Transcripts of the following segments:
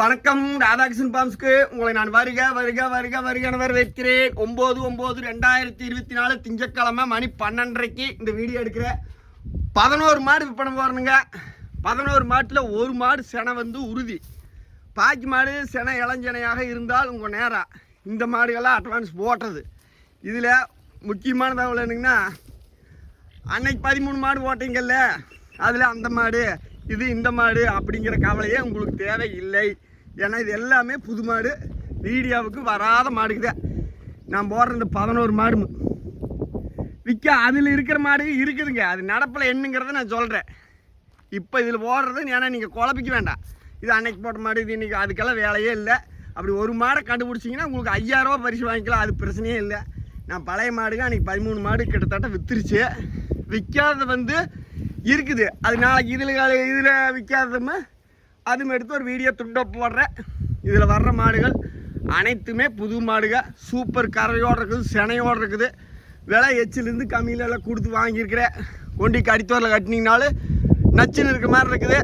வணக்கம் ராதாகிருஷ்ணன் பாம்ஸ்க்கு உங்களை நான் வருக வருக வருக வருக வரவேற்கிறேன். ஒம்பது ஒம்பது ரெண்டாயிரத்தி இருபத்தி நாலு திங்கக்கிழமை மணி பன்னெண்டரைக்கு இந்த வீடியோ எடுக்கிறேன் பதினோரு மாடு விற்பனை போகிறனுங்க பதினோரு மாட்டில் ஒரு மாடு செனை வந்து உறுதி. பாக்கி மாடு செனை இளஞ்சனையாக இருந்தால் உங்கள் நேரம் இந்த மாடுகள்லாம் அட்வான்ஸ் போட்டது இதில் முக்கியமான தகவல் என்னங்கன்னா அன்னைக்கு பதிமூணு மாடு ஓட்டிங்கல்ல அதில் அந்த மாடு இது இந்த மாடு அப்படிங்கிற கவலையே உங்களுக்கு தேவையில்லை. ஏன்னா இது எல்லாமே புது மாடு. வீடியோவுக்கு வராத மாடுக்குதே நான் போடுற இந்த பதினோரு மாடு விற்க அதில் இருக்கிற மாடு இருக்குதுங்க. அது நடப்பில் என்னங்கிறத நான் சொல்கிறேன் இப்போ இதில் போடுறது ஏன்னா நீங்கள் குழப்பிக்க வேண்டாம். இது அன்னைக்கு போட்ட மாடு இது இன்றைக்கி அதுக்கெல்லாம் வேலையே இல்லை. அப்படி ஒரு மாடை கண்டுபிடிச்சிங்கன்னா உங்களுக்கு ஐயாயிரரூபா பரிசு வாங்கிக்கலாம். அது பிரச்சனையே இல்லை. நான் பழைய மாடுங்க அன்றைக்கி பதிமூணு மாடு கிட்டத்தட்ட விற்றுருச்சு விற்காதது வந்து இருக்குது. அது நாளைக்கு இதில் இதில் விற்காததுமே அதுவும் எடுத்து ஒரு வீடியோ துண்டை போடுறேன். இதில் வர்ற மாடுகள் அனைத்துமே புது மாடுகள் சூப்பர் கரையோடு இருக்குது செனையோடு இருக்குது. விலை எச்சிலேருந்து கம்மியில் எல்லாம் கொடுத்து வாங்கியிருக்கிறேன். கொண்டி கடித்தோரில் கட்டினீங்கனாலும் நச்சுன்னு இருக்க மாதிரி இருக்குது.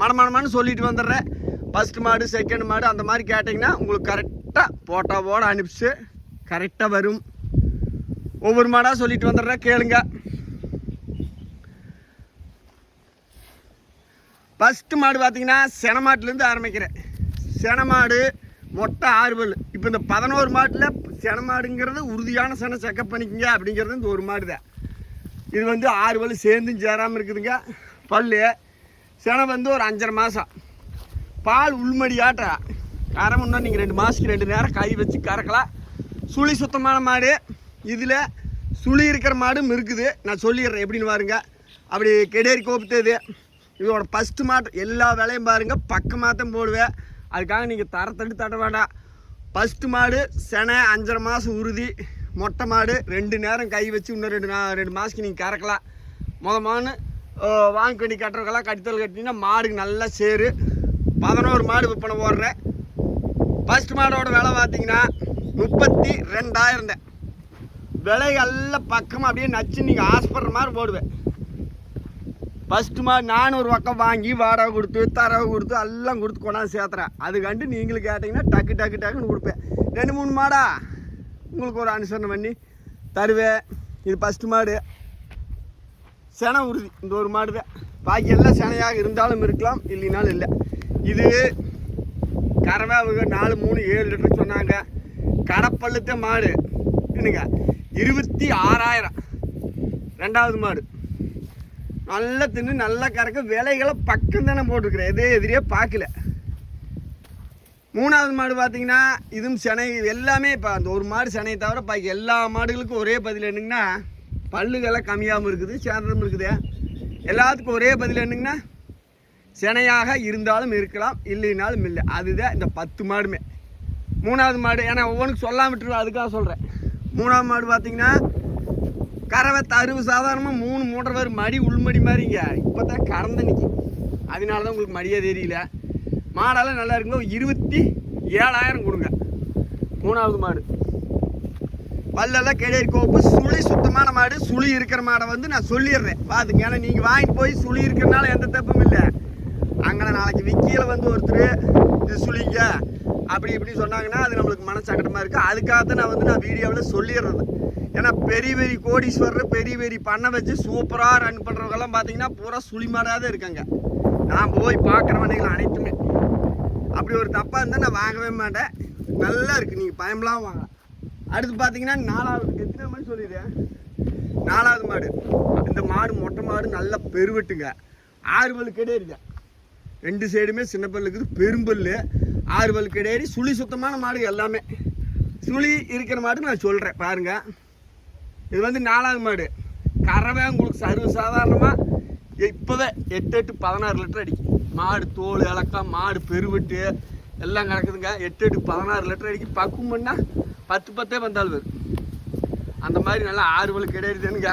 மனமனமானு சொல்லிட்டு வந்துடுறேன். ஃபஸ்ட் மாடு செகண்ட் மாடு அந்த மாதிரி கேட்டிங்கன்னா உங்களுக்கு கரெக்டாக போட்டோவோடு அனுப்பிச்சு கரெக்டாக வரும். ஒவ்வொரு மாடாக சொல்லிட்டு வந்துடுறேன். கேளுங்க. ஃபஸ்ட்டு மாடு பார்த்தீங்கன்னா செனமாட்டிலேருந்து ஆரம்பிக்கிறேன். செனமாடு மொட்டை ஆறு பல் இப்போ இந்த பதினோரு மாட்டில் செனமாடுங்கிறது உறுதியான செனை செக்கப் பண்ணிக்கங்க அப்படிங்கிறது இந்த ஒரு மாடு தான் இது வந்து ஆறு பல் சேர்ந்தும் சேராமல் இருக்குதுங்க. பல் செனை வந்து ஒரு அஞ்சரை மாதம் பால் உள்மடியாட்ட கரமுன்னா நீங்கள் ரெண்டு மாதத்துக்கு ரெண்டு நேரம் கை வச்சு கறக்கலாம். சுழி சுத்தமான மாடு. இதில் சுழி இருக்கிற மாடும் இருக்குது. நான் சொல்லிடுறேன் எப்படின்னு பாருங்க. அப்படி கெடேரி இது இதோட ஃபஸ்ட்டு மாட்டு எல்லா வேலையும் பாருங்கள் பக்கமாக தான் போடுவேன். அதுக்காக நீங்கள் தரத்தட்டு தட்ட வேண்டாம். ஃபஸ்ட்டு மாடு செனை அஞ்சரை மாதம் உறுதி. மொட்டை மாடு ரெண்டு நேரம் கை வச்சு இன்னும் ரெண்டு நா- ரெண்டு மாதத்துக்கு நீங்கள் கறக்கலாம். முத மானு வாங்கி கட்டி கட்டுறவங்களாம் கட்டித்தல் கட்டினீங்கன்னா மாடுக்கு நல்லா சேரு. பதினோரு மாடு விற்பனை போடுறேன். ஃபஸ்ட் மாடோட விலை பார்த்தீங்கன்னா முப்பத்தி ரெண்டாயிரம் தான் விலை எல்லாம் பக்கமாக அப்படியே நச்சு நீங்கள் ஆசைப்படுற மாதிரி போடுவேன். ஃபஸ்ட்டு மாடு நானும் ஒரு பக்கம் வாங்கி வாடகை கொடுத்து தரவை கொடுத்து எல்லாம் கொடுத்து கொண்டாந்து சேர்த்துறேன். அதுக்காண்டு நீங்களும் கேட்டிங்கன்னா டக்கு டக்கு டக்குன்னு கொடுப்பேன். ரெண்டு மூணு மாடா? உங்களுக்கு ஒரு அனுசரணை பண்ணி தருவேன். இது ஃபஸ்ட்டு மாடு. செனை உறுதி. இந்த ஒரு மாடு தான். பாக்கி எல்லாம் செனையாக இருந்தாலும் இருக்கலாம் இல்லைனாலும் இல்லை. இது கறவை அவங்க நாலு மூணு ஏழு லிட்டர் சொன்னாங்க. கடப்பழுத்த மாடு. என்னங்க? இருபத்தி ஆறாயிரம். ரெண்டாவது மாடு. நல்லா தின்னு நல்லா கறக்க விலைகளை பக்கம் தானே போட்டிருக்கிறேன். எதே எதிரியே பார்க்கல. மூணாவது மாடு பார்த்தீங்கன்னா இதுவும் செனை எல்லாமே இப்போ அந்த ஒரு மாடு செனையை தவிர பாக்கி எல்லா மாடுகளுக்கும் ஒரே பதில் என்னங்கன்னா பல்லுகள்லாம் கம்மியாகவும் இருக்குது சேர்ந்ததும் இருக்குது. எல்லாத்துக்கும் ஒரே பதில் என்னங்கன்னா செனையாக இருந்தாலும் இருக்கலாம் இல்லைனாலும் இல்லை. அதுதான் இந்த பத்து மாடுமே. மூணாவது மாடு ஏன்னா ஒவ்வொன்றுக்கு சொல்லாம விட்டுருவோம் அதுக்காக சொல்கிறேன் மூணாவது மாடு பார்த்தீங்கன்னா கறவை தருவு சாதாரணமாக மூணு மூன்றரை வரும் மடி உள்மடி மாதிரிங்க. இப்போ தான் கறந்து நிற்கும் அதனால தான் உங்களுக்கு மடியே தெரியல. மாடெல்லாம் நல்லா இருக்குங்க. இருபத்தி ஏழாயிரம் கொடுங்க. மூணாவது மாடு. பல்லெல்லாம் கிடையாது. கோப்பு சுழி சுத்தமான மாடு. சுழி இருக்கிற மாடை வந்து நான் சொல்லிடுறேன். பார்த்துங்க ஏன்னா நீங்கள் வாங்கிட்டு போய் சுழி இருக்கிறனால எந்த தப்பும் இல்லை. அங்கே நாளைக்கு விக்கியில் வந்து ஒருத்தர் இது சுழிங்க அப்படி இப்படி சொன்னாங்கன்னா அது நம்மளுக்கு மனசங்கடமாக இருக்குது அதுக்காக தான் நான் வந்து நான் வீடியோவில் சொல்லிடுறது. ஏன்னா பெரிய பெரிய கோடீஸ்வரர் பெரிய பெரிய பண்ணை வச்சு சூப்பராக ரன் பண்ணுறவங்கெல்லாம் பார்த்தீங்கன்னா பூரா சுழிமாடாக தான் இருக்காங்க. நான் போய் பார்க்குறவனைகள் அனைத்துமே. அப்படி ஒரு தப்பாக இருந்தால் நான் வாங்கவே மாட்டேன். நல்லா இருக்குது நீங்கள் பயம்லாம் வாங்கலாம் அடுத்து பார்த்தீங்கன்னா நாலாவது எத்தனை மாதிரி சொல்லிடுறேன் நாலாவது மாடு. இந்த மாடு மொட்டை மாடு நல்லா பெருவெட்டுங்க. ஆறு பல் கிடையாது ரெண்டு சைடுமே சின்ன பல் இருக்குது பெரும்பல் ஆறு பல் கிடையாது. சுழி சுத்தமான மாடு எல்லாமே. சுழி இருக்கிற மாடு நான் சொல்கிறேன் பாருங்கள் இது வந்து நாலாவது மாடு. கறவை உங்களுக்கு சர்வ சாதாரணமாக இப்போவே எட்டு எட்டு பதினாறு லிட்டர் அடிக்கும். மாடு தோல் இலக்கம் மாடு பெருவெட்டு எல்லாம் கிடக்குதுங்க. எட்டு எட்டு பதினாறு லிட்டர் அடிக்கும். பக்குவம் பண்ணால் பத்து பத்தே வந்தால் வரும். அந்த மாதிரி நல்லா ஆறுவல் கிடையாதுங்க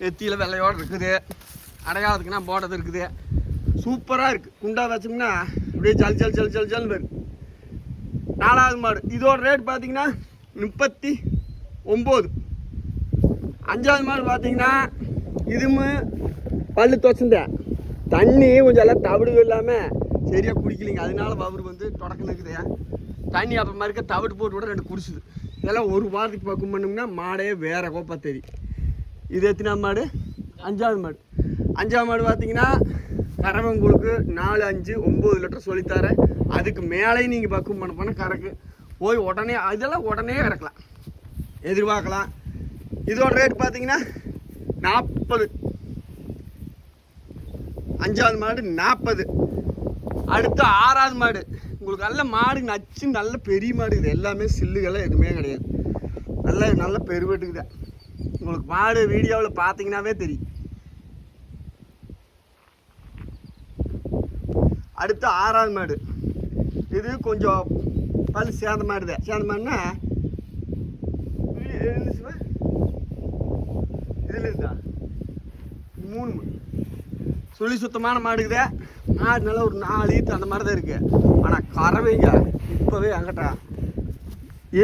நெத்தியில் வெள்ளையோடு இருக்குது. அடையாளத்துக்குன்னா போட்டது இருக்குது. சூப்பராக இருக்குது குண்டா வச்சோம்னா அப்படியே ஜல் ஜல் ஜல் ஜல் ஜல் வரும். நாலாவது மாடு. இதோட ரேட் பார்த்தீங்கன்னா முப்பத்தி ஒம்பது. அஞ்சாவது மாடு பார்த்தீங்கன்னா இதுவும் பல்லு தொச்சந்தேன் தண்ணி கொஞ்சம் எல்லாம் தவிடு இல்லாமல் சரியாக குடிக்கலைங்க. அதனால பவர் வந்து தொடக்கம் இருக்குதையா தண்ணி அப்புறமா இருக்க தவிட்டு போட்டு கூட ரெண்டு குடிச்சுது. இதெல்லாம் ஒரு வாரத்துக்கு பக்கம் பண்ணோம்னா மாடே வேற கோப்பா தெரியும். இது எத்தனை மாடு? அஞ்சாவது மாடு. அஞ்சாவது மாடு பார்த்தீங்கன்னா கறவை உங்களுக்கு நாலு அஞ்சு ஒம்பது லிட்டர் சொல்லித்தரேன். அதுக்கு மேலேயும் நீங்கள் பக்குவம் பண்ண போனால் கறக்கு. போய் உடனே அதெல்லாம் உடனே கறக்கலாம். எதிர்பார்க்கலாம். இதோட ரேட் பார்த்தீங்கன்னா நாற்பது. அஞ்சாவது மாடு நாற்பது. அடுத்து ஆறாவது மாடு. உங்களுக்கு நல்ல மாடு நச்சு நல்ல பெரிய மாடு. இது எல்லாமே சில்லுகள்லாம் எதுவுமே கிடையாது. நல்ல நல்ல பெருவெட்டுக்குது. உங்களுக்கு மாடு வீடியோவில் பார்த்தீங்கன்னாவே தெரியும். அடுத்து ஆறாவது மாடு. இது கொஞ்சம் பல் சேர்ந்த மாடுதான். சேர்ந்த மாடுனா இதுல இருக்கா? மூணு. மாடு சுழி சுத்தமான மாடுக்குதே மாடு நல்லா ஒரு நாலு ஈத்து அந்த மாதிரி தான் இருக்கு. ஆனால் கறவைங்க இப்போவே அங்கட்டா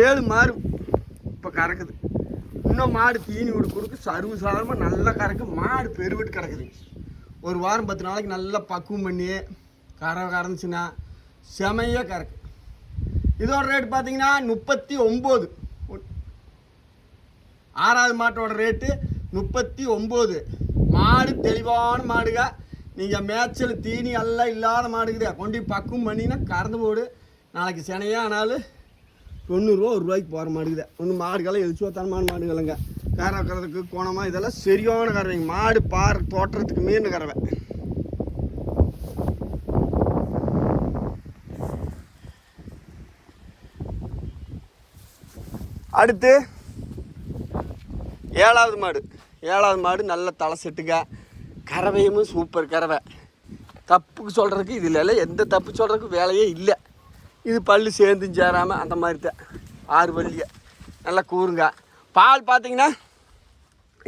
ஏழு மாடு இப்போ கறக்குது. இன்னும் மாடு தீனி விடு கொடுக்கு சர்வ சாதாரணமாக நல்லா கறக்கு. மாடு பெருவிட்டு கிடக்குது. ஒரு வாரம் பத்து நாளைக்கு நல்லா பக்குவம் பண்ணி கறவை கறந்துச்சுன்னா செமையாக கறக்கு. இதோட ரேட் பார்த்தீங்கன்னா முப்பத்தி ஒம்பது. ஆறாவது மாட்டோட ரேட்டு முப்பத்தி ஒம்பது. மாடு தெளிவான மாடுங்க. நீங்கள் மேய்ச்சல் தீனி எல்லாம் இல்லாத மாடுக்குதே கொண்டு பக்கம் பக்குவம் பண்ணினா கறந்து போடு. நாளைக்கு சினையா ஆனாலும் தொண்ணூறுரூவா ஒரு ரூபாய்க்கு போகிற மாடுக்குதே ஒன்று மாடுகள்லாம் எழுச்சுவத்தனமான மாடுகளுங்க. கரை வைக்கிறதுக்கு கோணமாக இதெல்லாம் சரியான கறவைங்க மாடு பார் தோட்டத்துக்கு மீன் கறவை. அடுத்து ஏழாவது மாடு. ஏழாவது மாடு நல்ல தலை செட்டுங்க. கறவையும் சூப்பர் கறவை. தப்புக்கு சொல்கிறதுக்கு இதில் எல்லாம் எந்த தப்பு சொல்கிறதுக்கு வேலையே இல்லை. இது பல்லு சேர்ந்து சேராமல் அந்த மாதிரி தான் ஆறு பல்லிய நல்லா கூறுங்க. பால் பார்த்தீங்கன்னா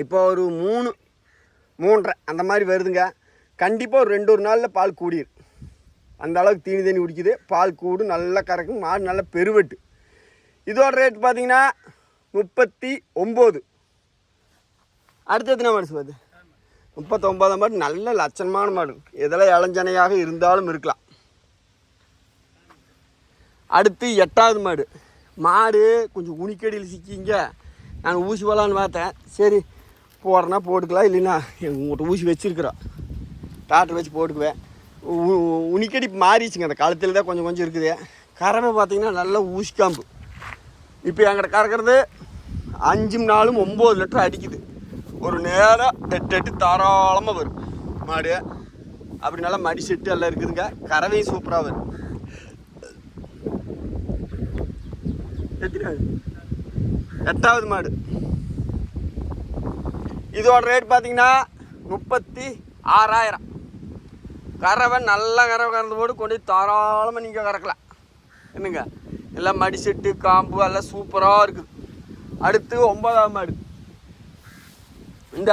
இப்போ ஒரு மூணு மூன்றரை அந்த மாதிரி வருதுங்க. கண்டிப்பாக ஒரு ரெண்டு ஒரு நாளில் பால் கூடிடும் அந்த அளவுக்கு தீனி தண்ணி குடிக்குது. பால் கூடு நல்லா கறக்கும். மாடு நல்லா பெருவெட்டு. இதோட ரேட் பார்த்தீங்கன்னா முப்பத்தி ஒம்பது. அடுத்து எத்தனை மாடு சார் முப்பத்தொம்பதாம் மாடு நல்ல லட்சணமான மாடு. எதெல்லாம் இளஞ்சனையாக இருந்தாலும் இருக்கலாம். அடுத்து எட்டாவது மாடு. மாடு கொஞ்சம் உனிக்கடியில் சிக்கிங்க. நான் ஊசி போகலான்னு பார்த்தேன். சரி போடுறேன்னா போட்டுக்கலாம். இல்லைன்னா உங்கள்கிட்ட ஊசி வச்சுருக்குறோம். டாக்டர் வச்சு போட்டுக்குவேன். உனிக்கடி மாறிச்சுங்க அந்த கழுத்தில் தான் கொஞ்சம் கொஞ்சம் இருக்குது. கறவை பார்த்தீங்கன்னா நல்ல ஊசிக்காம்பு. இப்போ எங்கிட்ட கறக்கிறது அஞ்சு நாளும் ஒம்பது லிட்டர் அடிக்குது. ஒரு நேரம் எட்டு எட்டு தாராளமாக வரும். மாடு. அப்படி நல்லா மடி செட்டு எல்லாம் இருக்குதுங்க. கறவையும் சூப்பராக வரும். எட்டாவது மாடு. இதோட ரேட் பார்த்தீங்கன்னா முப்பத்தி ஆறாயிரம். கறவை நல்லா கறவை கறந்து போட்டு கொண்டு போய் தாராளமாக நீங்கள் கறக்கலாம். என்னங்க? எல்லாம் மடி செட்டு காம்பு எல்லாம் சூப்பராக இருக்குது. அடுத்து ஒன்பதாவது மாடு. இந்த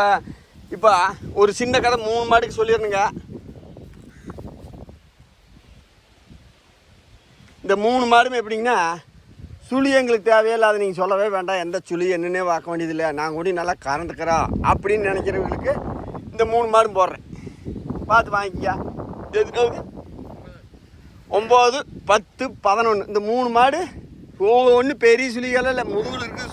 இப்போ ஒரு சின்ன கதை மூணு மாடுக்கு சொல்லிடணுங்க. இந்த மூணு மாடுமே எப்படிங்கன்னா சுழி எங்களுக்கு தேவையில்லாத அதை நீங்கள் சொல்லவே வேண்டாம். எந்த சுழி என்னன்னே பார்க்க வேண்டியதில்லை. நாங்கள் கூட நல்லா கறந்துக்கிறோம் அப்படின்னு நினைக்கிறவங்களுக்கு இந்த மூணு மாடும் போடுறேன். பார்த்து வாங்கிக்க எதுக்காவது ஒம்பது பத்து பதினொன்று இந்த மூணு மாடு ஒவ்வொன்று பெரிய சுழிகள் இல்லை முதுகில் இருக்குது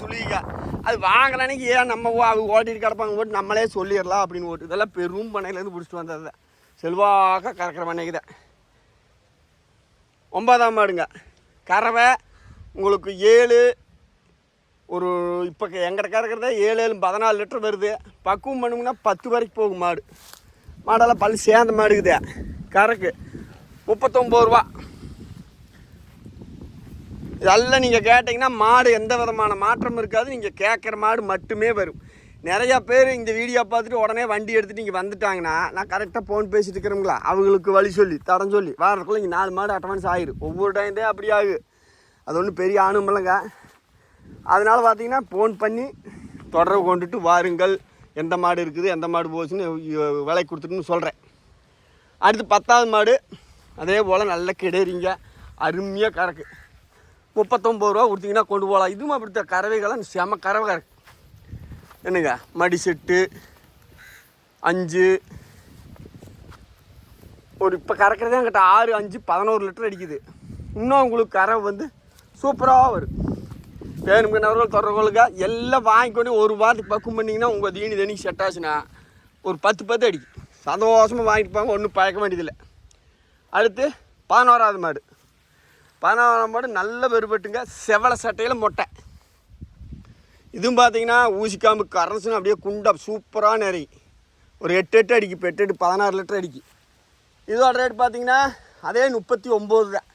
அது வாங்கினானைக்கு ஏன் நம்ம ஓ- அவங்க ஓட்டிட்டு கிடப்பாங்க போட்டு நம்மளே சொல்லிடலாம் அப்படின்னு ஓட்டு. இதெல்லாம் பெரும் பண்ணையிலேருந்து பிடிச்சிட்டு வந்தது. தான் செல்வாக்க கறக்கிற பண்ணைக்கு தான் ஒன்பதாம் மாடுங்க கறவை உங்களுக்கு ஏழு ஒரு இப்போ எங்கிட்ட கறக்கிறத ஏழு ஏழு பதினாலு லிட்டர் வருது. பக்குவம் பண்ணுங்கன்னா பத்து வரைக்கும் போகும் மாடு. மாடெல்லாம் பல் சேர்ந்த மாடுக்குதே கறக்கு முப்பத்தொம்பது ரூபா. இதெல்லாம் நீங்கள் கேட்டிங்கன்னா மாடு எந்த விதமான மாற்றம் இருக்காது. நீங்கள் கேட்குற மாடு மட்டுமே வரும். நிறையா பேர் இந்த வீடியோ பார்த்துட்டு உடனே வண்டி எடுத்துகிட்டு இங்கே வந்துட்டாங்கன்னா நான் கரெக்டாக ஃபோன் பேசிட்டு இருக்கிறோங்களா அவங்களுக்கு வழி சொல்லி தடம் சொல்லி. வாரத்துக்குள்ள இங்கே நாலு மாடு அட்வான்ஸ் ஆயிரும். ஒவ்வொரு டைம் தான் அப்படி ஆகு அது ஒன்றும் பெரிய ஆணுமில்லைங்க அதனால் பார்த்தீங்கன்னா ஃபோன் பண்ணி தொடர்பு கொண்டுட்டு வாருங்கள். எந்த மாடு இருக்குது எந்த மாடு போச்சுன்னு விலை கொடுத்துட்டுன்னு சொல்கிறேன் அடுத்து பத்தாவது மாடு. அதே போல் நல்ல கிடறிங்க அருமையாக கறக்கு. முப்பத்தொம்பது ரூபா கொடுத்தீங்கன்னா கொண்டு போகலாம். இதுவும் அப்படித்தான். கறவைகள்லாம் செம கறவை கறக்கு என்னங்க? மடி செட்டு அஞ்சு. ஒரு இப்போ கறக்கிறதே என்கிட்ட ஆறு அஞ்சு பதினோரு லிட்டர் அடிக்குது. இன்னும் உங்களுக்கு கறவை வந்து சூப்பராக வரும். வேணுங்கிறவர்கள் தொடர்புகளுக்கு எல்லாம் வாங்கிக்கொண்டு ஒரு வாரத்துக்கு பக்கம் பண்ணிங்கன்னா உங்கள் தீனி தண்ணி செட் ஆச்சுன்னா ஒரு பத்து பத்து அடிக்கும் சந்தோஷமாக வாங்கிட்டு போங்க. ஒன்றும் பழக்க வேண்டியதில்லை. அடுத்து பதினோராவது மாடு. பதினாறாம் மாடு நல்ல வெறுபட்டுங்க. செவலை சட்டையில் மொட்டை. இதுவும் பார்த்தீங்கன்னா ஊசிக்காம்பு கரன்ஸ்னு அப்படியே குண்டா சூப்பராக நிறைய ஒரு எட்டு எட்டு அடிக்கு இப்போ எட்டு எட்டு பதினாறு லிட்டர் அடிக்கு. இதோட ரேட் பார்த்தீங்கன்னா அதே முப்பத்தி ஒம்பது தான்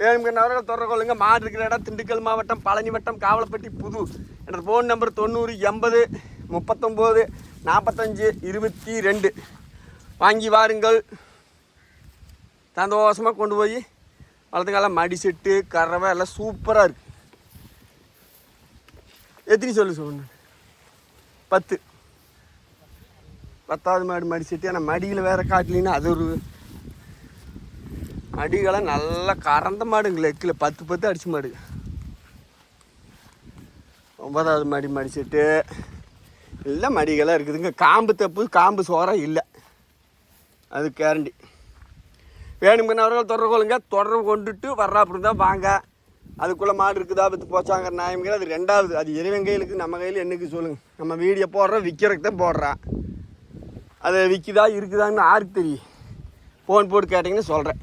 வேணுங்கிறவர்கள் தொடர்பு கொள்ளுங்க. மாடு இருக்கிற இடம் திண்டுக்கல் மாவட்டம் பழனி வட்டம் காவலப்பட்டி புது. என்ற ஃபோன் நம்பர் தொண்ணூறு எண்பது முப்பத்தொம்போது நாற்பத்தஞ்சு இருபத்தி ரெண்டு. வாங்கி வாருங்கள். சந்தோஷமாக கொண்டு போய் வளர்த்துக்கெல்லாம் மடி செட்டு கறவை எல்லாம் சூப்பராக இருக்குது எத்தனை சொல்லு சொல்லு பத்து. பத்தாவது மாடு மடி செட்டு. ஆனால் மடியில் வேறு காட்டலின்னா அது ஒரு மடிகளை நல்லா கறந்த மாடுங்க லெக்கில் பத்து பத்து அடிச்சு மாடு. ஒன்பதாவது மடி மடி செட்டு. எல்லாம் மடிகளாக இருக்குதுங்க. காம்பு தப்பு காம்பு சோறாக இல்லை. அது கேரண்டி வேணுங்கிறவர்கள் தொடர்பு கொள்ளுங்க. தொடர்பு கொண்டுட்டு வர்றா அப்படின்னு தான் வாங்க. அதுக்குள்ளே மாடு இருக்குதா பத்து போச்சாங்கிற நியாயங்கிற அது ரெண்டாவது. அது இறைவன் கையிலுக்கு நம்ம கையில் என்னைக்கு சொல்லுங்கள் நம்ம வீடியோ போடுறோம் விற்கிறதுக்கு தான் போடுறான் அது விற்கிதா இருக்குதான்னு யாருக்கு தெரியும். ஃபோன் போட்டு கேட்டிங்கன்னு சொல்கிறேன்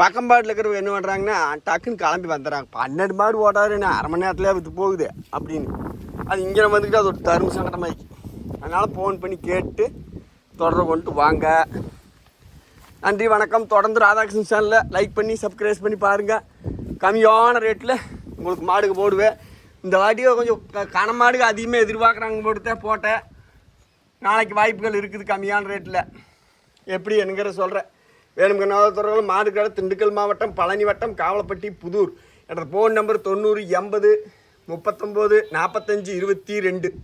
பக்கம்பாட்டில் இருக்கிறவங்க என்ன பண்ணுறாங்கன்னா டக்குன்னு கிளம்பி வந்துடுறாங்க. பன்னெண்டு மாடு ஓட்டாருன்னு அரை மணி நேரத்துலேயே விற்று போகுது அப்படின்னு. அது இங்கே வந்துக்கிட்டு அது ஒரு தரும் சங்கடமாயிடுச்சு. அதனால் ஃபோன் பண்ணி கேட்டு தொடர்பு கொண்டு வாங்க. நன்றி வணக்கம். தொடர்ந்து ராதாகிருஷ்ணன் சேனலில் லைக் பண்ணி சப்ஸ்கிரைப் பண்ணி பாருங்கள் கம்மியான ரேட்டில் உங்களுக்கு மாடுக்கு போடுவேன். இந்த வாட்டியோ கொஞ்சம் க- கன மாடுக்கு அதிகமாக எதிர்பார்க்குறாங்க போட்டு போட்டேன். நாளைக்கு வாய்ப்புகள் இருக்குது கம்மியான ரேட்டில் எப்படி என்கிற சொல்கிறேன் வேணுங்கிற நவத்துறைகள் மாடு திண்டுக்கல் மாவட்டம் பழனி வட்டம் காவலப்பட்டி புதூர். என்ற ஃபோன் நம்பர் தொண்ணூறு எண்பது முப்பத்தொம்போது நாற்பத்தஞ்சு இருபத்தி ரெண்டு.